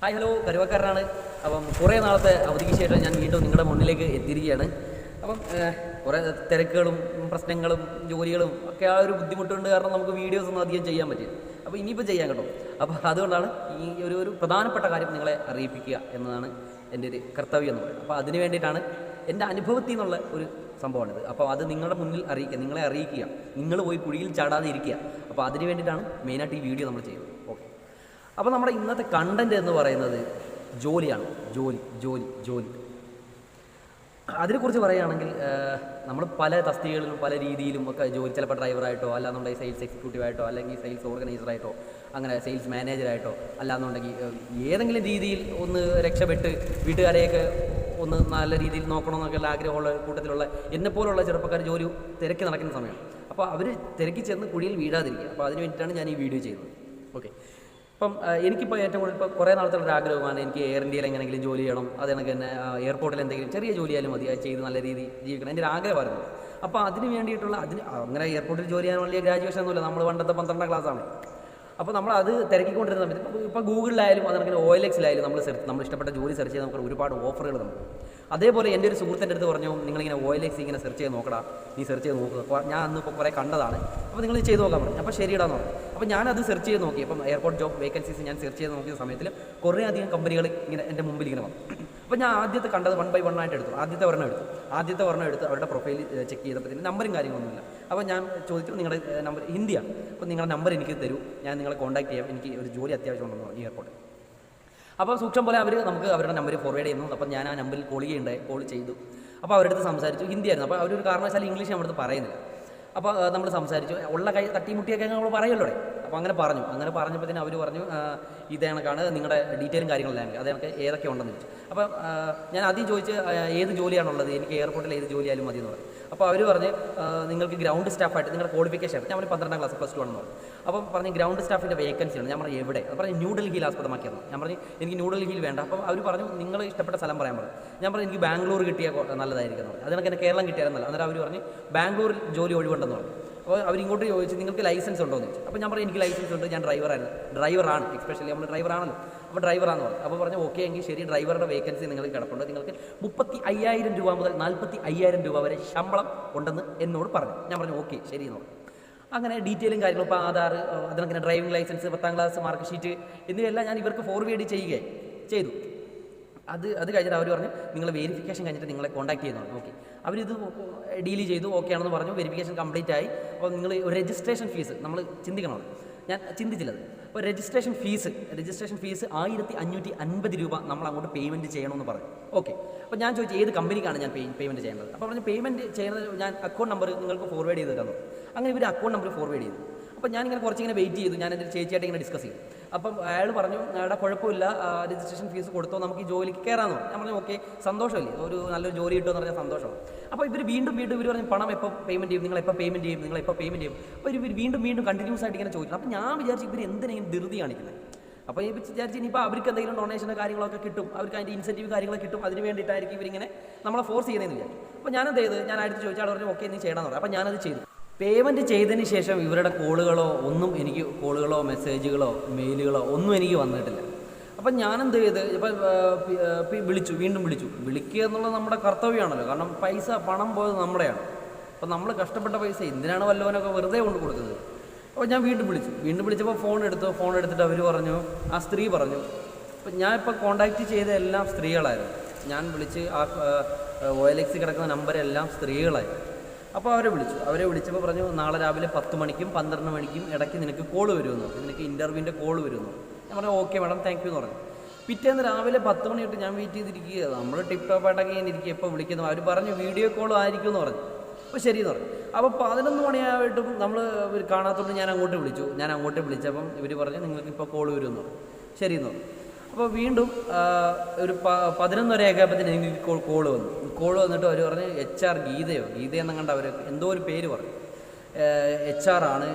Hi hello. കരുവക്കാരനാണ്. അപ്പം കുറേ നാളത്തെ അവധിക്ക് ശേഷം ഞാൻ വീണ്ടും നിങ്ങളുടെ മുന്നിലേക്ക് എത്തിയിരിക്കുകയാണ്. അപ്പം കുറേ തിരക്കുകളും പ്രശ്നങ്ങളും ജോലികളും ഒക്കെ ആ ഒരു ബുദ്ധിമുട്ടുണ്ട് കാരണം നമുക്ക് വീഡിയോസ് ഒന്നും അധികം ചെയ്യാൻ പറ്റില്ല. അപ്പോൾ ഇനിയിപ്പോൾ ചെയ്യാൻ കേട്ടോ. അപ്പോൾ അതുകൊണ്ടാണ് ഈ ഒരു ഒരു പ്രധാനപ്പെട്ട കാര്യം നിങ്ങളെ അറിയിപ്പിക്കുക എന്നതാണ് എന്റെ ഒരു കർത്തവ്യം എന്ന് പറയുന്നത്. അപ്പോൾ അതിന് വേണ്ടിയിട്ടാണ് എന്റെ അനുഭവത്തിൽ നിന്നുള്ള ഒരു സംഭവമാണിത്. അപ്പോൾ അത് നിങ്ങളുടെ മുന്നിൽ അറിയിക്കുക നിങ്ങളെ അറിയിക്കുക. നിങ്ങൾ പോയി കുഴിയിൽ ചാടാതെ ഇരിക്കുക. അപ്പോൾ അതിന് വേണ്ടിയിട്ടാണ് മെയിനായിട്ട് ഈ വീഡിയോ നമ്മൾ ചെയ്യുന്നത്. അപ്പോൾ നമ്മുടെ ഇന്നത്തെ കണ്ടന്റ് എന്ന് പറയുന്നത് ജോലിയാണ്. ജോലി ജോലി ജോലി. അതിനെക്കുറിച്ച് പറയുകയാണെങ്കിൽ നമ്മൾ പല തസ്തികകളിലും പല രീതിയിലും ഒക്കെ ജോലി ചിലപ്പോൾ ഡ്രൈവറായിട്ടോ അല്ലാന്നുണ്ടെങ്കിൽ സെയിൽസ് എക്സിക്യൂട്ടീവായിട്ടോ അല്ലെങ്കിൽ സെയിൽസ് ഓർഗനൈസറായിട്ടോ അങ്ങനെ സെയിൽസ് മാനേജറായിട്ടോ അല്ലാന്നുണ്ടെങ്കിൽ ഏതെങ്കിലും രീതിയിൽ ഒന്ന് രക്ഷപ്പെട്ട് വീട്ടുകാരെയൊക്കെ ഒന്ന് നല്ല രീതിയിൽ നോക്കണമെന്നൊക്കെ ഉള്ള ആഗ്രഹമുള്ള കൂട്ടത്തിലുള്ള എന്നെപ്പോലുള്ള ചെറുപ്പക്കാർ ജോലി തിരക്കി നടക്കുന്ന സമയം. അപ്പോൾ അവർ തിരക്കി ചെന്ന് കുഴിയിൽ വീഴാതിരിക്കുക. അപ്പോൾ അതിന് വേണ്ടിയിട്ടാണ് ഞാൻ ഈ വീഡിയോ ചെയ്യുന്നത്. ഓക്കെ ഇപ്പം എനിക്കിപ്പോൾ ഏറ്റവും കൂടുതൽ ഇപ്പോൾ കുറേ നാളത്തെ ഒരു ആഗ്രഹമാണ് എനിക്ക് എയർ ഇന്ത്യയിൽ എങ്ങനെയെങ്കിലും ജോലി ചെയ്യണം അത് കണക്ക് തന്നെ എയർപോർട്ടിൽ എന്തെങ്കിലും ചെറിയ ജോലിയായാലും മതി അത് ചെയ്ത് നല്ല രീതിയിൽ ജീവിക്കണം എന്റെ ഒരു ആഗ്രഹമായിരുന്നു. അപ്പോൾ അതിന് വേണ്ടിയിട്ടുള്ള അതിന് അങ്ങനെ എയർപോർട്ടിൽ ജോലി ചെയ്യാൻ വലിയ ഗ്രാജുവേഷൻ ഒന്നുമില്ല നമ്മൾ പണ്ടത്തെ പന്ത്രണ്ടാം ക്ലാസ്സാണ് അപ്പോൾ നമ്മൾ അത് തിരക്കിക്കൊണ്ടിരുന്ന സമയത്ത് ഇപ്പോൾ ഗൂഗിളിലായാലും അതങ്ങനെ ഒ എൽ എക്സിലായാലും നമ്മൾ സെർച്ച് നമ്മൾ ഇഷ്ടപ്പെട്ട ജോലി സെർച്ച് ചെയ്ത് നമുക്ക് ഒരുപാട് ഓഫറുകൾ നമുക്ക് അതേപോലെ എന്റെ ഒരു സുഹൃത്തിന്റെ അടുത്ത് പറഞ്ഞു നിങ്ങളിങ്ങനെ എൽ എക്സ് ഇങ്ങനെ സെർച്ച് ചെയ്ത് നോക്കടാ നീ സെർച്ച് ചെയ്ത് നോക്കുക ഞാൻ അന്ന് ഇപ്പോൾ കുറേ കണ്ടതാണ്. അപ്പോൾ നിങ്ങൾ ചെയ്ത് നോക്കാൻ പറഞ്ഞു. അപ്പോൾ ശരിയിടാന്ന് പറഞ്ഞു. അപ്പോൾ ഞാനത് സെർച്ച് ചെയ്ത് നോക്കി. അപ്പം എയർപോർട്ട് ജോബ് വേക്കൻസീസ് ഞാൻ സെർച്ച് ചെയ്ത് നോക്കിയ സമയത്തിൽ കുറേ അധികം കമ്പനികൾ ഇങ്ങനെ എന്റെ മുമ്പിൽ ഇങ്ങനെ വന്നു. അപ്പോൾ ഞാൻ ആദ്യത്തെ കണ്ടത് വൺ ബൈ വൺ ആയിട്ട് എടുത്തു. ആദ്യത്തെ വർണം എടുത്തു. ആദ്യത്തെ വർണം എടുത്ത് അവരുടെ പ്രൊഫൈൽ ചെക്ക് ചെയ്തപ്പോൾ നമ്പറും കാര്യങ്ങളൊന്നുമില്ല അപ്പോൾ ഞാൻ ചോദിച്ചു നിങ്ങളുടെ നമ്പർ ഹിന്ദിയാണ് അപ്പോൾ നിങ്ങളുടെ നമ്പർ എനിക്ക് തരൂ. ഞാൻ നിങ്ങളെ കോൺടാക്ട് ചെയ്യാം. എനിക്ക് ഒരു ജോലി അത്യാവശ്യമുണ്ടെന്ന് പറഞ്ഞു എയർപോർട്ടിൽ അപ്പോൾ സൂക്ഷം പോലെ അവർ നമുക്ക് അവരുടെ നമ്പർ ഫോർവേഡ് ചെയ്യുന്നു. അപ്പം ഞാൻ ആ നമ്പറിൽ കോൾ ചെയ്യുണ്ടായി കോൾ ചെയ്തു. അപ്പോൾ അവരുടെ അടുത്ത് സംസാരിച്ചു. ഹിന്ദിയായിരുന്നു അപ്പോൾ അവരൊരു കാരണവശാലും ഇംഗ്ലീഷ് നമ്മുടെ അടുത്ത് പറയുന്നില്ല. അപ്പോൾ നമ്മൾ സംസാരിച്ചു. ഉള്ള കൈ തട്ടിമുട്ടിയൊക്കെ നമ്മൾ പറയുമല്ലോ അപ്പോൾ അങ്ങനെ പറഞ്ഞു. അങ്ങനെ പറഞ്ഞപ്പോൾ തന്നെ അവർ പറഞ്ഞു ഇത് കണക്കാണ് നിങ്ങളുടെ ഡീറ്റെയിലും കാര്യങ്ങളെല്ലാം അത് കണക്ക് ഏതൊക്കെ ഉണ്ടെന്ന് ചോദിച്ചു. അപ്പോൾ ഞാൻ ആദ്യം ചോദിച്ച് ഏത് ജോലിയാണുള്ളത്? എനിക്ക് എയർപോർട്ടിൽ ഏത് ജോലിയായാലും മതി എന്ന് പറഞ്ഞു. അപ്പോൾ അവർ പറഞ്ഞ് നിങ്ങൾക്ക് ഗ്രൗണ്ട് സ്റ്റാഫായിട്ട് നിങ്ങളുടെ ക്വാളിഫിക്കേഷൻ ഞാൻ പറഞ്ഞു പന്ത്രണ്ടാം ക്ലാസ് പ്ലസ് ടു ആണെന്ന് പറഞ്ഞു. പറഞ്ഞ് ഗ്രൗണ്ട് സ്റ്റാഫിന്റെ വേക്കൻസി ഉണ്ട് ഞാൻ പറഞ്ഞു എവിടെ? അത് പറഞ്ഞു ന്യൂഡൽഹിയിൽ ആസ്പദമാക്കിയിരുന്നു ഞാൻ പറഞ്ഞു എനിക്ക് ന്യൂഡൽഹിയിൽ വേണ്ട. അപ്പം അവർ പറഞ്ഞു നിങ്ങൾ ഇഷ്ടപ്പെട്ട സ്ഥലം പറയാൻ പറഞ്ഞു. ഞാൻ പറഞ്ഞു എനിക്ക് ബാംഗ്ലൂർ കിട്ടിയ നല്ലതായിരിക്കും അതിനൊക്കെ കേരളം കിട്ടിയാലും നല്ല അന്നേരം അവർ പറഞ്ഞു ബാംഗ്ലൂരിൽ ജോലി ഒഴിവുണ്ടെന്ന് പറഞ്ഞു. അപ്പോൾ അവരിങ്ങോട്ട് ചോദിച്ചു നിങ്ങൾക്ക് ലൈസൻസ് ഉണ്ടോ? എന്ന് ചോദിച്ചു. അപ്പോൾ ഞാൻ പറഞ്ഞു എനിക്ക് ലൈസൻസ് ഉണ്ട് ഞാൻ ഡ്രൈവറായിരുന്നു ഡ്രൈവറാണ് എക്സ്പെഷ്യലി നമ്മൾ ഡ്രൈവറാണല്ലോ അപ്പോൾ ഡ്രൈവറാന്ന് പറഞ്ഞു. അപ്പോൾ പറഞ്ഞു ഓക്കെ എങ്കിൽ ശരി ഡ്രൈവറുടെ വേക്കൻസി നിങ്ങൾക്ക് കിടപ്പുണ്ട്. നിങ്ങൾക്ക് മുപ്പത്തി അയ്യായിരം രൂപ മുതൽ നാൽപ്പത്തി അയ്യായിരം രൂപ വരെ ശമ്പളം ഉണ്ടെന്ന് എന്നോട് പറഞ്ഞു. ഞാൻ പറഞ്ഞു ഓക്കെ ശരി എന്ന് പറഞ്ഞു. അങ്ങനെ ഡീറ്റെയിലും കാര്യങ്ങളും ഇപ്പോൾ ആധാർ അതിനങ്ങനെ ഡ്രൈവിംഗ് ലൈസൻസ് പത്താം ക്ലാസ് മാർക്ക് ഷീറ്റ് എന്നിവയെല്ലാം ഞാൻ ഇവർക്ക് ഫോർവേഡ് ചെയ്യുകയായി ചെയ്തു. അത് അത് കഴിഞ്ഞിട്ട് അവർ പറഞ്ഞു നിങ്ങൾ വെരിഫിക്കേഷൻ കഴിഞ്ഞിട്ട് നിങ്ങളെ കോൺടാക്ട് ചെയ്യുന്നു ഓക്കെ അവരിത് ഡീൽ ചെയ്തു ഓക്കെ ആണെന്ന് പറഞ്ഞു വെരിഫിക്കേഷൻ കംപ്ലീറ്റ് ആയി. അപ്പോൾ നിങ്ങൾ ഒരു രജിസ്ട്രേഷൻ ഫീസ് നമ്മൾ ചിന്തിക്കണം. ഞാൻ ചിന്തിച്ചില്ലത്. അപ്പോൾ രജിസ്ട്രേഷൻ ഫീസ് രജിസ്ട്രേഷൻ ഫീസ് ആയിരത്തി അഞ്ഞൂറ്റി അൻപത് രൂപ നമ്മൾ അങ്ങോട്ട് പേയ്മെന്റ് ചെയ്യണമെന്ന് പറഞ്ഞു. ഓക്കെ അപ്പോൾ ഞാൻ ചോദിച്ചു ഏത് കമ്പനിക്കാണ് ഞാൻ പേയ്മെന്റ് ചെയ്യേണ്ടത് അപ്പോൾ പറഞ്ഞു പേയ്മെന്റ് ചെയ്യുന്നത് ഞാൻ അക്കൗണ്ട് നമ്പർ നിങ്ങൾക്ക് ഫോർവേഡ് ചെയ്ത് തരാമെന്ന് അങ്ങനെ ഇവർ അക്കൗണ്ട് നമ്പർ ഫോർവേഡ് ചെയ്തു. അപ്പോൾ ഞാനിങ്ങനെ കുറച്ചിങ്ങനെ വെയിറ്റ് ചെയ്തു. ഞാൻ എന്റെ ചേച്ചിയായിട്ട് ഇങ്ങനെ ഡിസ്കസ് ചെയ്തു. അപ്പം അയാൾ പറഞ്ഞു അയാളുടെ കുഴപ്പമില്ല. രജിസ്ട്രേഷൻ ഫീസ് കൊടുത്തോ നമുക്ക് ഈ ജോലിക്ക് കയറാമെന്ന് പറഞ്ഞു. ഞാൻ പറഞ്ഞു ഓക്കെ സന്തോഷമല്ലേ? ഒരു നല്ലൊരു ജോലി കിട്ടുമെന്ന് പറഞ്ഞാൽ സന്തോഷം അപ്പോൾ ഇവർ വീണ്ടും വീണ്ടും ഇവർ പറഞ്ഞു പണം എപ്പോൾ പേയ്മെന്റ് ചെയ്യും? നിങ്ങൾ എപ്പോൾ പേയ്മെന്റ് ചെയ്യും? നിങ്ങൾ എപ്പോൾ പേയ്മെന്റ് ചെയ്യും? അപ്പോൾ ഇവർ വീണ്ടും വീണ്ടും കണ്ടിന്യൂസ് ആയിട്ട് ഇങ്ങനെ ചോദിക്കണം അപ്പോൾ ഞാൻ വിചാരിച്ചു ഇവർ എന്തിനെങ്കിലും ധൃതി കാണിക്കുന്നത് അപ്പോൾ ഈ വിചാരിച്ച് ഇനിയിപ്പോൾ അവർക്ക് എന്തെങ്കിലും ഡൊണേഷനോ കാര്യങ്ങളൊക്കെ കിട്ടും. അവർക്ക് അതിന്റെ ഇൻസെന്റീവ് കാര്യങ്ങളൊക്കെ കിട്ടും. അതിന് വേണ്ടിയിട്ടായിരിക്കും ഇവരിങ്ങനെ നമ്മളെ ഫോഴ്സ് ചെയ്യുന്നതെന്ന് വിചാരിച്ചു. അപ്പോൾ ഞാനെന്ത് ചെയ്ത്? ഞാൻ അടുത്ത് ചോദിച്ചാൽ പറഞ്ഞു ഓക്കെ നീ ചെയ്യണമെന്ന് പറഞ്ഞു. അപ്പോൾ ഞാനത് ചെയ്തു. പേയ്മെന്റ് ചെയ്തതിന് ശേഷം ഇവരുടെ കോളുകളോ ഒന്നും എനിക്ക് കോളുകളോ മെസ്സേജുകളോ മെയിലുകളോ ഒന്നും എനിക്ക് വന്നിട്ടില്ല. അപ്പം ഞാനെന്ത് ചെയ്ത്? ഇപ്പം വിളിച്ചു വീണ്ടും വിളിച്ചു. വിളിക്കുക എന്നുള്ളത് നമ്മുടെ കർത്തവ്യമാണല്ലോ കാരണം പൈസ പണം പോയത് നമ്മുടെയാണ്. അപ്പം നമ്മൾ കഷ്ടപ്പെട്ട പൈസ എന്തിനാണ് വല്ലവനൊക്കെ വെറുതെ കൊണ്ട് കൊടുക്കുന്നത്? അപ്പോൾ ഞാൻ വീണ്ടും വിളിച്ചു. വീണ്ടും വിളിച്ചപ്പോൾ ഫോൺ എടുത്തു. ഫോൺ എടുത്തിട്ട് അവർ പറഞ്ഞു ആ സ്ത്രീ പറഞ്ഞു അപ്പം ഞാൻ ഇപ്പോൾ കോണ്ടാക്റ്റ് ചെയ്ത എല്ലാം സ്ത്രീകളായിരുന്നു. ഞാൻ വിളിച്ച് ആ ഒ എൽ എക്സി കിടക്കുന്ന നമ്പരെല്ലാം സ്ത്രീകളായിരുന്നു അപ്പോൾ അവരെ വിളിച്ചു. അവരെ വിളിച്ചപ്പോൾ പറഞ്ഞു നാളെ രാവിലെ പത്ത് മണിക്കും പന്ത്രണ്ട് മണിക്കും ഇടയ്ക്ക് നിനക്ക് കോൾ വരുമെന്ന് നിനക്ക് ഇന്റർവ്യൂവിന്റെ കോൾ വരുമെന്ന് ഞാൻ പറഞ്ഞു ഓക്കെ മാഡം താങ്ക് യു എന്ന് പറഞ്ഞു. പിറ്റേന്ന് രാവിലെ പത്ത് മണി തൊട്ട് ഞാൻ വെയിറ്റ് ചെയ്തിരിക്കുക നമ്മൾ ടിപ്പ് ടോപ്പായിട്ടൊക്കെ ഞാൻ ഇരിക്കുക എപ്പോൾ വിളിക്കുന്നു അവർ പറഞ്ഞു വീഡിയോ കോൾ ആയിരിക്കും എന്ന് പറഞ്ഞു. അപ്പോൾ ശരി എന്ന് പറഞ്ഞു. അപ്പോൾ പതിനൊന്ന് മണിയായിട്ടും നമ്മൾ കാണാത്തതുകൊണ്ട് ഞാൻ അങ്ങോട്ട് വിളിച്ചു. ഞാൻ അങ്ങോട്ട് വിളിച്ചപ്പം ഇവർ പറഞ്ഞു നിങ്ങൾക്ക് ഇപ്പോൾ കോൾ വരുമെന്ന് പറഞ്ഞു. ശരി എന്ന് പറഞ്ഞു. അപ്പോൾ വീണ്ടും ഒരു പ പതിനൊന്നരയൊക്കെ ആയപ്പോഴത്തേന് എനിക്ക് കോൾ വന്നു. കോൾ വന്നിട്ട് അവർ പറഞ്ഞ് എച്ച് ആർ ഗീതയോ ഗീതയെന്നും കണ്ട അവർ എന്തോ ഒരു പേര് പറഞ്ഞു. എച്ച് ആർ ആണ്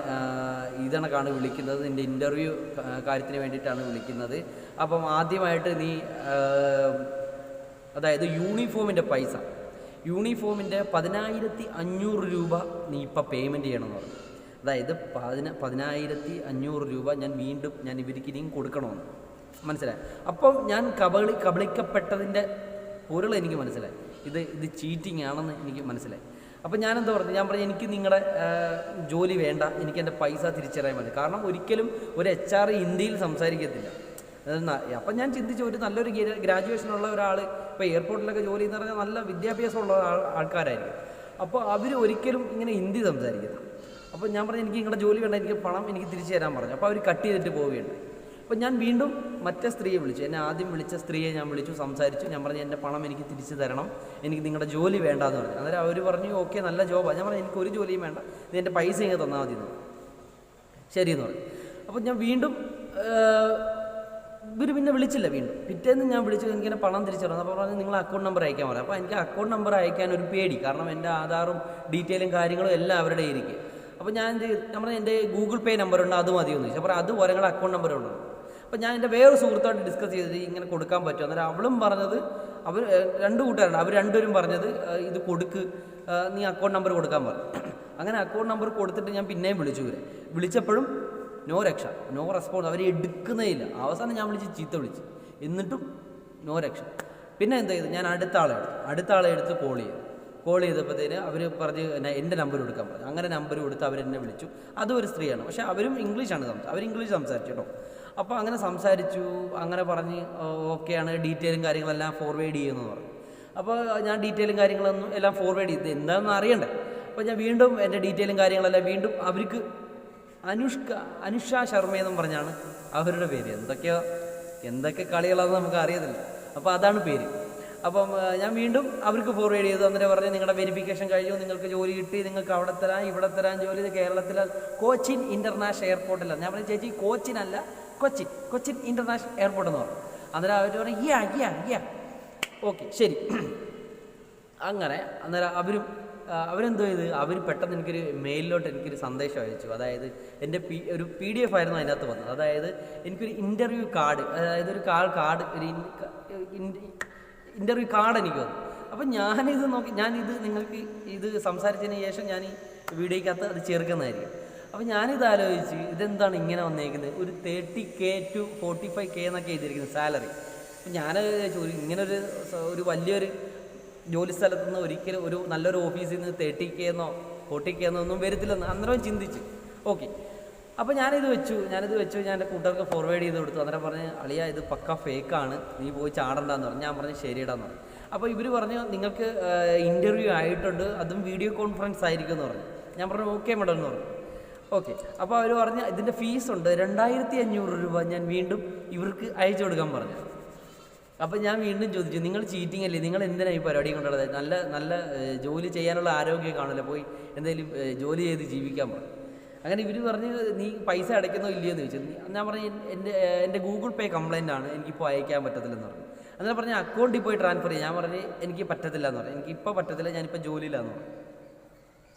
ഇതണക്കാണ് വിളിക്കുന്നത്. നിന്റെ ഇന്റർവ്യൂ കാര്യത്തിന് വേണ്ടിയിട്ടാണ് വിളിക്കുന്നത്. അപ്പം ആദ്യമായിട്ട് നീ അതായത് യൂണിഫോമിന്റെ പൈസ. യൂണിഫോമിന്റെ പതിനായിരത്തി അഞ്ഞൂറ് രൂപ നീ ഇപ്പം പേയ്മെന്റ് ചെയ്യണമെന്ന് പറഞ്ഞു. അതായത് പതിന പതിനായിരത്തി അഞ്ഞൂറ് രൂപ ഞാൻ വീണ്ടും ഞാൻ ഇവർക്ക് ഇനിയും കൊടുക്കണമെന്ന്. മനസ്സിലായി. അപ്പം ഞാൻ കബളി കബളിക്കപ്പെട്ടതിന്റെ പൊരുൾ എനിക്ക് മനസ്സിലായി. ഇത് ഇത് ചീറ്റിംഗ് ആണെന്ന് എനിക്ക് മനസ്സിലായി. അപ്പം ഞാനെന്താ പറഞ്ഞു ഞാൻ പറഞ്ഞു എനിക്ക് നിങ്ങളുടെ ജോലി വേണ്ട. എനിക്ക് എന്റെ പൈസ തിരിച്ചറിയാൻ മതി. കാരണം ഒരിക്കലും ഒരു എച്ച് ആർ ഹിന്ദിയിൽ സംസാരിക്കത്തില്ല. അപ്പം ഞാൻ ചിന്തിച്ചു ഒരു നല്ലൊരു ഗ്രാജുവേഷൻ ഉള്ള ഒരാൾ ഇപ്പോൾ എയർപോർട്ടിലൊക്കെ ജോലി എന്ന് പറഞ്ഞാൽ നല്ല വിദ്യാഭ്യാസമുള്ള ആൾ ആൾക്കാരായിരിക്കും. അപ്പോൾ അവർ ഒരിക്കലും ഇങ്ങനെ ഹിന്ദി സംസാരിക്കുന്നത് അപ്പോൾ ഞാൻ പറഞ്ഞു എനിക്ക് നിങ്ങളുടെ ജോലി വേണ്ട എനിക്ക് പണം എനിക്ക് തിരിച്ചു തരാൻ പറഞ്ഞു. അപ്പോൾ അവർ കട്ട് ചെയ്തിട്ട് പോവുകയുണ്ട് അപ്പോൾ ഞാൻ വീണ്ടും മറ്റേ സ്ത്രീയെ വിളിച്ചു. എന്നെ ആദ്യം വിളിച്ച സ്ത്രീയെ ഞാൻ വിളിച്ചു സംസാരിച്ചു. ഞാൻ പറഞ്ഞു എന്റെ പണം എനിക്ക് തിരിച്ചു തരണം. എനിക്ക് നിങ്ങളുടെ ജോലി വേണ്ട എന്ന് പറഞ്ഞു. അന്നേരം അവർ പറഞ്ഞു ഓക്കെ നല്ല ജോബാണ് ഞാൻ പറഞ്ഞു എനിക്ക് ഒരു ജോലിയും വേണ്ട. നീ എന്റെ പൈസ ഇങ്ങനെ തന്നാൽ മതി എന്ന്. ശരി എന്ന് പറഞ്ഞു. അപ്പോൾ ഞാൻ വീണ്ടും ഇവർ പിന്നെ വിളിച്ചില്ല വീണ്ടും. പിറ്റേന്ന് ഞാൻ വിളിച്ചു എനിക്കിങ്ങനെ പണം തിരിച്ചു തരണം. അപ്പോൾ പറഞ്ഞു നിങ്ങൾ അക്കൗണ്ട് നമ്പർ അയക്കാൻ പറയാം അപ്പോൾ എനിക്ക് അക്കൗണ്ട് നമ്പർ അയക്കാൻ ഒരു പേടി. കാരണം എന്റെ ആധാറും ഡീറ്റെയിലും കാര്യങ്ങളും എല്ലാം അവരുടെ ഇരിക്കും അപ്പോൾ ഞാൻ നമ്മൾ എന്റെ ഗൂഗിൾ പേ നമ്പർ ഉണ്ട് അത് മതിയെന്ന് ചോദിച്ചു. അപ്പോൾ അത് ഒരങ്ങളുടെ അക്കൗണ്ട് നമ്പർ ഉണ്ട് അപ്പോൾ ഞാൻ എന്റെ വേറെ സുഹൃത്തായിട്ട് ഡിസ്കസ് ചെയ്തിട്ട് ഇങ്ങനെ കൊടുക്കാൻ പറ്റും അന്നേരം അവളും പറഞ്ഞത് അവർ രണ്ട് കൂട്ടുകാരുണ്ട് അവർ രണ്ടുപേരും പറഞ്ഞത് ഇത് കൊടുക്ക് നീ അക്കൗണ്ട് നമ്പർ കൊടുക്കാൻ പറഞ്ഞു അങ്ങനെ അക്കൗണ്ട് നമ്പർ കൊടുത്തിട്ട് ഞാൻ പിന്നെയും വിളിച്ചു ഇവരെ. വിളിച്ചപ്പോഴും നോ രക്ഷ നോ റെസ്പോൺസ് അവർ എടുക്കുന്നേ ഇല്ല അവസാനം ഞാൻ വിളിച്ച് ചീത്ത വിളിച്ച്. എന്നിട്ടും നോ രക്ഷ. പിന്നെ എന്താ ചെയ്തു? ഞാൻ അടുത്ത ആളെ എടുത്തു. അടുത്ത ആളെ എടുത്ത് കോൾ ചെയ്തു. കോൾ ചെയ്തപ്പോഴത്തേന് അവർ പറഞ്ഞ് "ന- എന്റെ നമ്പർ കൊടുക്കാൻ പറഞ്ഞു. അങ്ങനെ നമ്പർ കൊടുത്ത് അവരെന്നെ വിളിച്ചു. അതും ഒരു സ്ത്രീയാണ്. പക്ഷേ അവരും ഇംഗ്ലീഷാണ് സംസാരിച്ചത് അവർ ഇംഗ്ലീഷ് സംസാരിച്ചു കേട്ടോ. അപ്പോൾ അങ്ങനെ സംസാരിച്ചു അങ്ങനെ പറഞ്ഞ് ഓക്കെയാണ് ഡീറ്റെയിലും കാര്യങ്ങളെല്ലാം ഫോർവേഡ് ചെയ്യുമെന്ന് പറഞ്ഞു. അപ്പോൾ ഞാൻ ഡീറ്റെയിലും കാര്യങ്ങളൊന്നും എല്ലാം ഫോർവേഡ് ചെയ്ത്. എന്താണെന്ന് അറിയണ്ടേ. അപ്പോൾ ഞാൻ വീണ്ടും എന്റെ ഡീറ്റെയിലും കാര്യങ്ങളെല്ലാം വീണ്ടും അവർക്ക് അനുഷ്ക അനുഷ ശർമ്മ എന്നും പറഞ്ഞാണ് അവരുടെ പേര്. എന്തൊക്കെയോ എന്തൊക്കെ കളികളാണെന്ന് നമുക്ക് അറിയത്തില്ല. അപ്പോൾ അതാണ് പേര്. അപ്പം ഞാൻ വീണ്ടും അവർക്ക് ഫോർവേഡ് ചെയ്തു. അന്നേരം പറഞ്ഞ് നിങ്ങളുടെ വെരിഫിക്കേഷൻ കഴിഞ്ഞു. നിങ്ങൾക്ക് ജോലി കിട്ടി. നിങ്ങൾക്ക് അവിടെ തരാം ഇവിടെ തരാൻ ജോലി. കേരളത്തിലെ കോച്ചിൻ ഇന്റർനാഷണൽ എയർപോർട്ടിലാണ്. ഞാൻ പറഞ്ഞു ചേച്ചി കോച്ചിനല്ല കൊച്ചിൻ കൊച്ചിൻ ഇന്റർനാഷണൽ എയർപോർട്ട് എന്ന് പറഞ്ഞു. അന്നേരം അവർ പറഞ്ഞു യാ യാ യാ ഓക്കെ ശരി. അങ്ങനെ അന്നേരം അവരും അവരെന്തോ ചെയ്ത്? അവർ പെട്ടെന്ന് എനിക്കൊരു മെയിലിലോട്ട് എനിക്കൊരു സന്ദേശം അയച്ചു. അതായത് എന്റെ പി ഒരു പി ഡി എഫ് ആയിരുന്നു അതിനകത്ത് വന്നത്. അതായത് എനിക്കൊരു ഇന്റർവ്യൂ കാർഡ് അതായത് ഒരു കാൾ കാർഡ് ഒരു ഇന്റർവ്യൂ കാർഡ് എനിക്ക് വന്നു അപ്പം ഞാനിത് നോക്കി ഞാനിത് നിങ്ങൾക്ക് ഇത് സംസാരിച്ചതിന് ശേഷം ഞാൻ ഈ വീഡിയോയ്ക്കകത്ത് അത് ചേർക്കുന്നതായിരിക്കും. അപ്പോൾ ഞാനിത് ആലോചിച്ച് ഇതെന്താണ് ഇങ്ങനെ വന്നേക്കുന്നത് ഒരു thirty K to forty five K എന്നൊക്കെ എഴുതിയിരിക്കുന്നത് സാലറി അപ്പം ഞാൻ ഒരു ഇങ്ങനൊരു ഒരു വലിയൊരു ജോലി സ്ഥലത്തു നിന്ന് ഒരിക്കലും ഒരു നല്ലൊരു ഓഫീസിൽ നിന്ന് തേർട്ടി കെ എന്നോ ഫോർട്ടി കെ എന്നോ ഒന്നും വരത്തില്ലെന്ന് അന്നേരം ചിന്തിച്ചു. ഓക്കെ അപ്പോൾ ഞാനിത് വെച്ചു ഞാനിത് വെച്ചു ഞാൻ എന്റെ കൂട്ടുകാർക്ക് ഫോർവേഡ് ചെയ്ത് കൊടുത്തു. അന്നേരം പറഞ്ഞ് അളിയ ഇത് പക്ക ഫേക്കാണ് നീ പോയി ചാടണ്ടെന്ന് പറഞ്ഞു. ഞാൻ പറഞ്ഞു ശരിയിടാന്ന് പറഞ്ഞു. അപ്പോൾ ഇവർ പറഞ്ഞു നിങ്ങൾക്ക് ഇന്റർവ്യൂ ആയിട്ടുണ്ട്. അതും വീഡിയോ കോൺഫറൻസ് ആയിരിക്കും എന്ന് പറഞ്ഞു. ഞാൻ പറഞ്ഞു ഓക്കെ മേഡം എന്ന് പറഞ്ഞു. ഓക്കെ. അപ്പോൾ അവർ പറഞ്ഞ ഇതിന്റെ ഫീസ് ഉണ്ട് രണ്ടായിരത്തി അഞ്ഞൂറ് രൂപ ഞാൻ വീണ്ടും ഇവർക്ക് അയച്ചു കൊടുക്കാൻ പറഞ്ഞു. അപ്പോൾ ഞാൻ വീണ്ടും ചോദിച്ചു നിങ്ങൾ ചീറ്റിംഗ് അല്ലേ? നിങ്ങൾ എന്തിനാണ് ഈ പരിപാടി കൊണ്ടുള്ളത് നല്ല നല്ല ജോലി ചെയ്യാനുള്ള ആരോഗ്യം കാണില്ല പോയി എന്തെങ്കിലും ജോലി ചെയ്ത് ജീവിക്കാൻ പറഞ്ഞു അങ്ങനെ ഇവർ പറഞ്ഞ് നീ പൈസ അടയ്ക്കുന്നോ ഇല്ലയോ എന്ന് ചോദിച്ചു. ഞാൻ പറഞ്ഞു എന്റെ എന്റെ ഗൂഗിൾ പേ കംപ്ലൈന്റ് ആണ്. എനിക്കിപ്പോൾ അയക്കാൻ പറ്റത്തില്ലെന്ന് പറഞ്ഞു. അങ്ങനെ പറഞ്ഞ അക്കൗണ്ടിൽ പോയി ട്രാൻസ്ഫർ ചെയ്യാം ഞാൻ പറഞ്ഞ് എനിക്ക് പറ്റത്തില്ല എന്ന് പറഞ്ഞു. എനിക്കിപ്പോൾ പറ്റത്തില്ല. ഞാനിപ്പോൾ ജോലിയിലാന്ന് പറഞ്ഞു.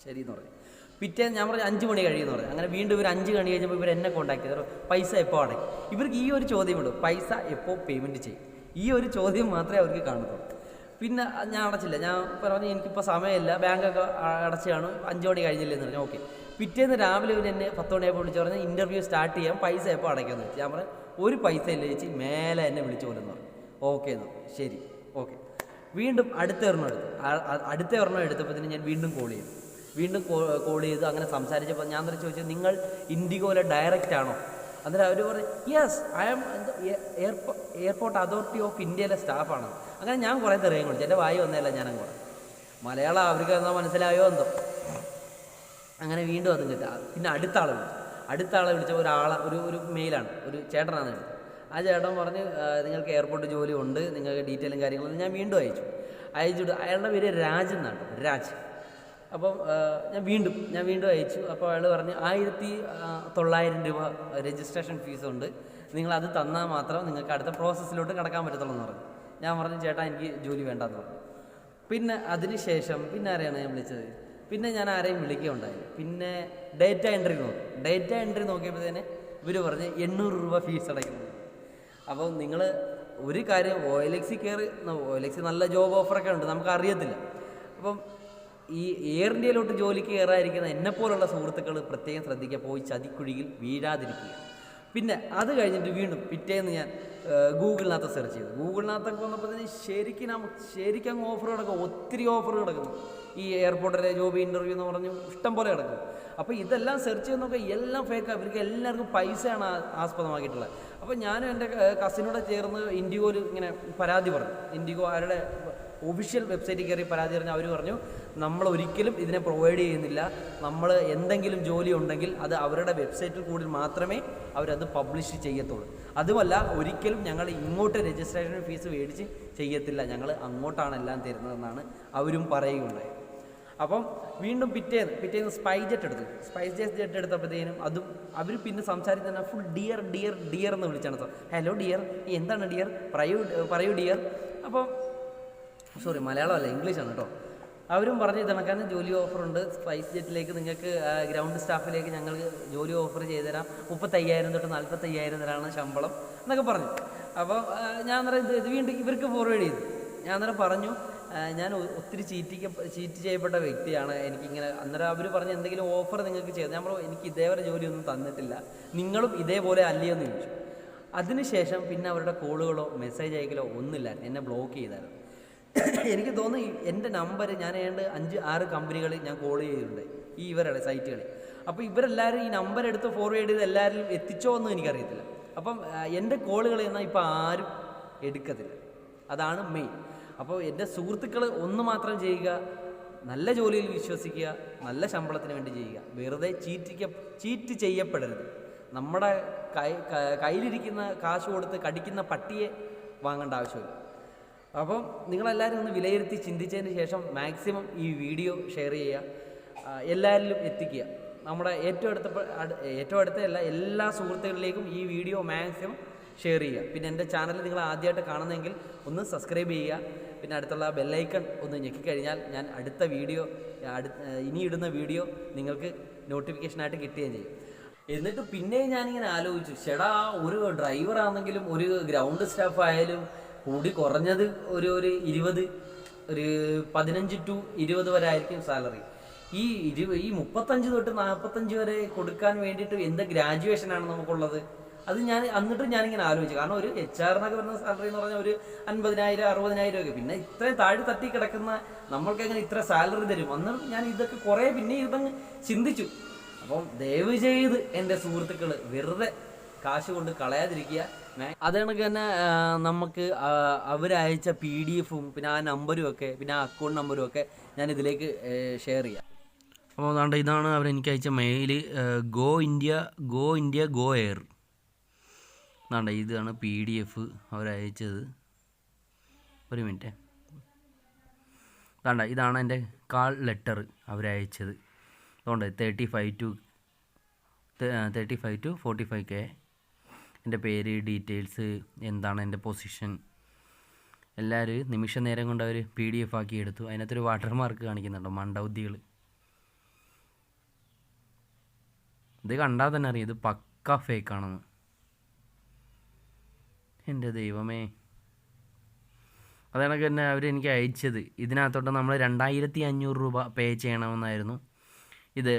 ശരി എന്ന് പറഞ്ഞു. പിറ്റേ ഞാൻ പറഞ്ഞു അഞ്ച് മണി കഴിയുമെന്ന് പറഞ്ഞു. അങ്ങനെ വീണ്ടും ഇവർ അഞ്ച് മണി കഴിഞ്ഞപ്പോൾ ഇവർ എന്നെ കോൺടാക്ട് ചെയ്തു. പൈസ എപ്പോൾ അടയ്ക്കും? ഇവർക്ക് ഈ ഒരു ചോദ്യമുള്ളൂ പൈസ എപ്പോൾ പേയ്മെന്റ് ചെയ്യും? ഈ ഒരു ചോദ്യം മാത്രമേ അവർക്ക് കാണത്തുള്ളൂ. പിന്നെ ഞാൻ അടച്ചില്ല. ഞാൻ പറഞ്ഞു എനിക്കിപ്പോൾ സമയമില്ല. ബാങ്കൊക്കെ അടച്ചാണ് അഞ്ച് മണി കഴിഞ്ഞില്ലെന്ന് പറഞ്ഞു. ഓക്കെ പിറ്റേന്ന് രാവിലെ ഇവർ എന്നെ പത്ത് മണിയായപ്പോൾ വിളിച്ച് പറഞ്ഞാൽ ഇന്റർവ്യൂ സ്റ്റാർട്ട് ചെയ്യാം പൈസ എപ്പോൾ അടയ്ക്കുമെന്ന് വെച്ചു ഞാൻ പറഞ്ഞു ഒരു പൈസ ഇല്ല ചേച്ചി. മേലെ എന്നെ വിളിച്ചു പോലെന്ന് പറഞ്ഞു. ഓക്കെ എന്ന് ശരി. ഓക്കെ വീണ്ടും അടുത്ത ഒരെണ്ണം എടുത്തു. അടുത്ത ഒരെണ്ണം എടുത്തപ്പോൾ ഞാൻ വീണ്ടും കോൾ ചെയ്തു. വീണ്ടും കോൾ ചെയ്ത് അങ്ങനെ സംസാരിച്ചപ്പോൾ ഞാൻ തന്നെ ചോദിച്ചത് നിങ്ങൾ ഇൻഡിഗോയിലെ ഡയറക്റ്റ് ആണോ? അന്നേരം അവർ പറഞ്ഞു yes I am airport authority of ഇന്ത്യയിലെ സ്റ്റാഫാണ് അങ്ങനെ ഞാൻ കുറേ തെറിയും കൊടുത്തു. എന്റെ വായി വന്നതല്ല ഞാനും കൂടെ മലയാളം അവർക്ക് എന്താ മനസ്സിലായോ എന്തോ? അങ്ങനെ വീണ്ടും അതും കിട്ടുക പിന്നെ അടുത്ത ആളെ വിളിച്ചു. അടുത്ത ആളെ വിളിച്ച ഒരാളെ ഒരു ഒരു മെയിലാണ് ഒരു ചേട്ടനാണ് ആ ചേട്ടൻ പറഞ്ഞ് നിങ്ങൾക്ക് എയർപോർട്ട് ജോലി ഉണ്ട് നിങ്ങൾക്ക് ഡീറ്റെയിലും കാര്യങ്ങളും ഞാൻ വീണ്ടും അയച്ചു. അയച്ചിട്ട് അയാളുടെ പേര് രാജ് എന്നാണ് രാജ്. അപ്പം ഞാൻ വീണ്ടും ഞാൻ വീണ്ടും അയച്ചു. അപ്പോൾ അയാൾ പറഞ്ഞ് ആയിരത്തി തൊള്ളായിരം രൂപ രജിസ്ട്രേഷൻ ഫീസുണ്ട്. നിങ്ങൾ അത് തന്നാൽ മാത്രം നിങ്ങൾക്ക് അടുത്ത പ്രോസസ്സിലോട്ട് കടക്കാൻ പറ്റത്തുള്ളൂ എന്ന് പറഞ്ഞു. ഞാൻ പറഞ്ഞു ചേട്ടാ എനിക്ക് ജോലി വേണ്ടെന്ന് പറഞ്ഞു. പിന്നെ അതിന് ശേഷം പിന്നെ ആരെയാണ് ഞാൻ വിളിച്ചത്? പിന്നെ ഞാൻ ആരെയും വിളിക്കുകയുണ്ടായി. പിന്നെ ഡേറ്റ എൻട്രി നോക്കി. ഡേറ്റ എൻട്രി നോക്കിയപ്പോഴത്തേന് ഇവർ പറഞ്ഞ് എണ്ണൂറ് രൂപ ഫീസ് അടയ്ക്കുന്നു. അപ്പോൾ നിങ്ങൾ ഒരു കാര്യം ഒ എൽ എക്സി കയറി ഒ എൽ എക്സി നല്ല ജോബ് ഓഫറൊക്കെ ഉണ്ട് നമുക്ക് അറിയത്തില്ല അപ്പം ഈ എയർ ഇന്ത്യയിലോട്ട് ജോലിക്ക് കയറാതിരിക്കുന്ന എന്നെപ്പോലുള്ള സുഹൃത്തുക്കൾ പ്രത്യേകം ശ്രദ്ധിക്കുക. പോയി ചതിക്കുഴിയിൽ വീഴാതിരിക്കുക. പിന്നെ അത് കഴിഞ്ഞിട്ട് വീണ്ടും പിറ്റേന്ന് ഞാൻ ഗൂഗിളിനകത്ത് സെർച്ച് ചെയ്തു. ഗൂഗിളിനകത്തൊക്കെ വന്നപ്പോഴത്തേന് ശരിക്കും നമുക്ക് ശരിക്കും അങ്ങ് ഓഫർ കിടക്കും. ഒത്തിരി ഓഫർ കിടക്കുന്നു. ഈ എയർപോർട്ടിലെ ജോബ് ഇന്റർവ്യൂ എന്ന് പറഞ്ഞു ഇഷ്ടം പോലെ കിടക്കും അപ്പോൾ ഇതെല്ലാം സെർച്ച് ചെയ്ത് നോക്കുക എല്ലാം ഫേക്കാണ് ഇവർക്ക് എല്ലാവർക്കും പൈസയാണ് ആസ്പദമാക്കിയിട്ടുള്ളത്. അപ്പോൾ ഞാനും എന്റെ കസിനോട് ചേർന്ന് ഇൻഡിഗോയിൽ ഇങ്ങനെ പരാതി പറഞ്ഞു. ഇൻഡിഗോ ആരുടെ ഒഫീഷ്യൽ വെബ്സൈറ്റിൽ കയറി പരാതി പറഞ്ഞു അവർ പറഞ്ഞു നമ്മൾ ഒരിക്കലും ഇതിനെ പ്രൊവൈഡ് ചെയ്യുന്നില്ല. നമ്മൾ എന്തെങ്കിലും ജോലി ഉണ്ടെങ്കിൽ അത് അവരുടെ വെബ്സൈറ്റിൽ കൂടി മാത്രമേ അവരത് പബ്ലിഷ് ചെയ്യത്തുള്ളൂ. അതുമല്ല ഒരിക്കലും ഞങ്ങൾ ഇങ്ങോട്ട് രജിസ്ട്രേഷൻ ഫീസ് മേടിച്ച് ചെയ്യത്തില്ല. ഞങ്ങൾ അങ്ങോട്ടാണ് എല്ലാം തരുന്നതെന്നാണ് അവരും പറയുകയുണ്ടായത് അപ്പം വീണ്ടും പിറ്റേന്ന് പിറ്റേന്ന് സ്പൈസ് ജെറ്റ് എടുത്തു. സ്പൈസ് ജെറ്റ് ജെറ്റ് എടുത്തപ്പോഴത്തേനും അതും അവർ പിന്നെ സംസാരിക്കുന്ന ഫുൾ ഡിയർ ഡിയർ ഡിയർ എന്ന് വിളിച്ചാണ് ഹലോ ഡിയർ എന്താണ് ഡിയർ പറയൂ പറയൂ ഡിയർ അപ്പം സോറി മലയാളമല്ല ഇംഗ്ലീഷാണ് കേട്ടോ. അവരും പറഞ്ഞു ഇതണക്കാൻ ജോലി ഉണ്ട് സ്പൈസ് ജെറ്റിലേക്ക് നിങ്ങൾക്ക് ഗ്രൗണ്ട് സ്റ്റാഫിലേക്ക് ഞങ്ങൾ ജോലി ഓഫർ ചെയ്തുതരാം. മുപ്പത്തയ്യായിരം തൊട്ട് നാൽപ്പത്തയ്യായിരം തരാണ് ശമ്പളം എന്നൊക്കെ പറഞ്ഞു. അപ്പോൾ ഞാൻ അന്നേരം ഇത് ഇത് വീണ്ടും ഇവർക്ക് ഫോർവേഡ് ചെയ്തു. ഞാൻ അന്നേരം പറഞ്ഞു ഞാൻ ഒത്തിരി ചീറ്റിക്ക ചീറ്റ് ചെയ്യപ്പെട്ട വ്യക്തിയാണ്. എനിക്കിങ്ങനെ അന്നേരം അവർ പറഞ്ഞ് എന്തെങ്കിലും ഓഫർ നിങ്ങൾക്ക് ചെയ്തു ഞാൻ പറഞ്ഞു എനിക്ക് ഇതേവരെ ജോലിയൊന്നും തന്നിട്ടില്ല. നിങ്ങളും ഇതേപോലെ അല്ലയോ എന്ന് ചോദിച്ചു. അതിനുശേഷം പിന്നെ അവരുടെ കോളുകളോ മെസ്സേജ് അയക്കലോ ഒന്നുമില്ലായിരുന്നു. എന്നെ ബ്ലോക്ക് ചെയ്തായിരുന്നു. എനിക്ക് തോന്നുന്നു എന്റെ നമ്പർ ഞാൻ ഏണ്ട് അഞ്ച് ആറ് കമ്പനികൾ ഞാൻ കോൾ ചെയ്തിട്ടുണ്ട് ഈ ഇവരുടെ സൈറ്റുകളിൽ അപ്പോൾ ഇവരെല്ലാവരും ഈ നമ്പർ എടുത്ത് ഫോർവേഡ് ചെയ്ത് എല്ലാവരും എത്തിച്ചോ എന്നും എനിക്കറിയത്തില്ല. അപ്പം എന്റെ കോളുകൾ എന്നാൽ ഇപ്പോൾ ആരും എടുക്കത്തില്ല. അതാണ് മെയിൻ അപ്പോൾ എന്റെ സുഹൃത്തുക്കൾ ഒന്ന് മാത്രം ചെയ്യുക നല്ല ജോലിയിൽ വിശ്വസിക്കുക നല്ല ശമ്പളത്തിന് വേണ്ടി ചെയ്യുക. വെറുതെ ചീറ്റിക്ക ചീറ്റ് ചെയ്യപ്പെടരുത്. നമ്മുടെ ക- കയ്യിലിരിക്കുന്ന കാശ് കൊടുത്ത് കടിക്കുന്ന പട്ടിയെ വാങ്ങേണ്ട ആവശ്യമില്ല. അപ്പം നിങ്ങളെല്ലാവരും ഒന്ന് വിലയിരുത്തി ചിന്തിച്ചതിന് ശേഷം മാക്സിമം ഈ വീഡിയോ ഷെയർ ചെയ്യുക. എല്ലാവരിലും എത്തിക്കുക. നമ്മുടെ ഏറ്റവും അടുത്ത ഏറ്റവും അടുത്തല്ല എല്ലാ സുഹൃത്തുക്കളിലേക്കും ഈ വീഡിയോ മാക്സിമം ഷെയർ ചെയ്യുക. പിന്നെ എന്റെ ചാനൽ നിങ്ങൾ ആദ്യമായിട്ട് കാണുന്നെങ്കിൽ ഒന്ന് സബ്സ്ക്രൈബ് ചെയ്യുക. പിന്നെ അടുത്തുള്ള ബെല്ലൈക്കൺ ഒന്ന് ഞെക്കിക്കഴിഞ്ഞാൽ ഞാൻ അടുത്ത വീഡിയോ ഇനി ഇടുന്ന വീഡിയോ നിങ്ങൾക്ക് നോട്ടിഫിക്കേഷനായിട്ട് കിട്ടുകയും ചെയ്യും. എന്നിട്ട് പിന്നെയും ഞാനിങ്ങനെ ആലോചിച്ചു. ചേടാ ഒരു ഡ്രൈവറാണെങ്കിലും ഒരു ഗ്രൗണ്ട് സ്റ്റാഫ് ആയാലും കൂടി കുറഞ്ഞത് ഒരു ഒരു ഇരുപത് ഒരു പതിനഞ്ച് ടു ഇരുപത് വരെ ആയിരിക്കും സാലറി ഈ ഇരു ഈ മുപ്പത്തഞ്ച് തൊട്ട് നാൽപ്പത്തഞ്ച് വരെ കൊടുക്കാൻ വേണ്ടിയിട്ട് എന്ത് ഗ്രാജുവേഷനാണ് നമുക്കുള്ളത്? അത് ഞാൻ എന്നിട്ട് ഞാനിങ്ങനെ ആലോചിച്ചു. കാരണം ഒരു എച്ച് ആറിനൊക്കെ വരുന്ന സാലറി എന്ന് പറഞ്ഞാൽ ഒരു അൻപതിനായിരം അറുപതിനായിരം ഒക്കെ. പിന്നെ ഇത്രയും താഴെ തട്ടി കിടക്കുന്ന നമ്മൾക്ക് എങ്ങനെ ഇത്ര സാലറി തരും? അന്ന് ഞാൻ ഇതൊക്കെ കുറേ പിന്നെ ഇതങ്ങ് ചിന്തിച്ചു. അപ്പം ദയവ് ചെയ്ത് എന്റെ സുഹൃത്തുക്കൾ വെറുതെ കാശ് കൊണ്ട് കളയാതിരിക്കുക. മേ- അത് കണക്ക് തന്നെ നമുക്ക് അവരയച്ച പി ഡി എഫും പിന്നെ ആ നമ്പരും ഒക്കെ പിന്നെ ആ അക്കൗണ്ട് നമ്പരും ഒക്കെ ഞാൻ ഇതിലേക്ക് ഷെയർ ചെയ്യാം. അപ്പോൾ അതാണ്ട് ഇതാണ് അവർ എനിക്ക് അയച്ച mail go India go India go air അതാണ്ട് ഇതാണ് പി ഡി എഫ് അവരയച്ചത്. ഒരു മിനിറ്റ്. അതാണ്ട ഇതാണ് എന്റെ കാൾ ലെറ്റർ അവരയച്ചത്. അതുകൊണ്ട് thirty five to thirty five to forty five K എന്റെ പേര് ഡീറ്റെയിൽസ് എന്താണ് എന്റെ പൊസിഷൻ? എല്ലാവരും നിമിഷ നേരം കൊണ്ട് അവർ പി ഡി എഫ് ആക്കി എടുത്തു. അതിനകത്തൊരു വാട്ടർമാർക്ക് കാണിക്കുന്നുണ്ടോ മണ്ടൗദ്യകൾ ഇത് കണ്ടാൽ തന്നെ അറിയാം ഇത് പക്ക ഫേക്കാണെന്ന് എന്റെ ദൈവമേ. അതാണ് തന്നെ അവർ എനിക്ക് അയച്ചത്. ഇതിനകത്തോട്ട് നമ്മൾ രണ്ടായിരത്തി അഞ്ഞൂറ് രൂപ പേ ചെയ്യണമെന്നായിരുന്നു. ഇത്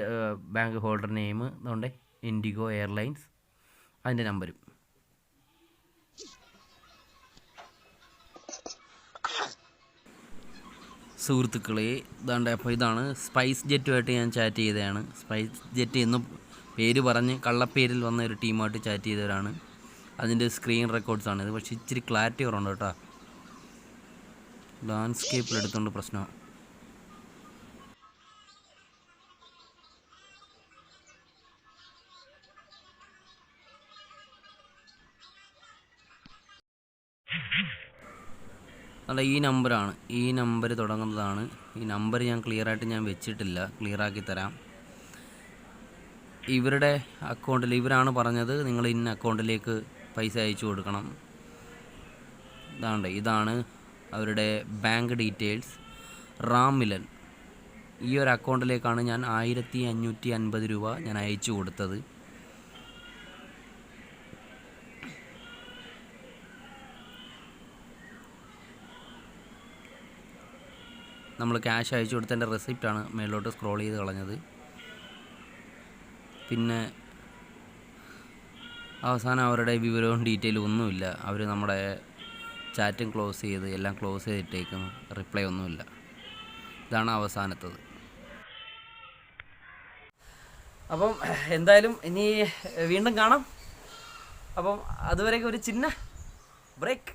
ബാങ്ക് ഹോൾഡർ നെയിം അതുകൊണ്ട് ഇൻഡിഗോ എയർലൈൻസ് അതിന്റെ നമ്പരും സുഹൃത്തുക്കളെ ഇതാണ്ട് അപ്പോൾ ഇതാണ് സ്പൈസ് ജെറ്റുമായിട്ട് ഞാൻ ചാറ്റ് ചെയ്തതാണ്. സ്പൈസ് ജെറ്റ് എന്ന് പേര് പറഞ്ഞ് കള്ളപ്പേരിൽ വന്ന ഒരു ടീമായിട്ട് ചാറ്റ് ചെയ്തവരാണ്. അതിന്റെ സ്ക്രീൻ റെക്കോർഡ്സ് ആണ് ഇത് പക്ഷേ ഇച്ചിരി ക്ലാരിറ്റി കുറവുണ്ട് കേട്ടോ. ലാൻഡ്സ്കേപ്പിൽ എടുത്തുകൊണ്ട് പ്രശ്നമാണ് അല്ല ഈ നമ്പറാണ്. ഈ നമ്പർ തുടങ്ങുന്നതാണ്. ഈ നമ്പർ ഞാൻ ക്ലിയർ ആയിട്ട് ഞാൻ വെച്ചിട്ടില്ല. ക്ലിയർ ആക്കി തരാം. ഇവരുടെ അക്കൗണ്ടിൽ ഇവരാണ് പറഞ്ഞത് നിങ്ങൾ ഇന്ന അക്കൗണ്ടിലേക്ക് പൈസ അയച്ചു കൊടുക്കണം. ഇതാണ്ട് ഇതാണ് അവരുടെ ബാങ്ക് ഡീറ്റെയിൽസ്. റാം മിലൻ. ഈ ഒരു അക്കൗണ്ടിലേക്കാണ് ഞാൻ ആയിരത്തി അഞ്ഞൂറ്റി അൻപത് രൂപ ഞാൻ അയച്ചു കൊടുത്തത്. നമ്മൾ ക്യാഷ് അയച്ചു കൊടുത്തതിന്റെ റെസിപ്റ്റാണ് മേലോട്ട് സ്ക്രോൾ ചെയ്ത് കളഞ്ഞത്. പിന്നെ അവസാനം അവരുടെ വിവരവും ഡീറ്റെയിലും ഒന്നുമില്ല. അവർ നമ്മുടെ ചാറ്റും ക്ലോസ് ചെയ്ത് എല്ലാം ക്ലോസ് ചെയ്തിട്ടേക്കും. റിപ്ലൈ ഒന്നുമില്ല. ഇതാണ് അവസാനത്തത്. അപ്പം എന്തായാലും ഇനി വീണ്ടും കാണാം. അപ്പം അതുവരെയൊക്കെ ഒരു ചിന്ന ബ്രേക്ക്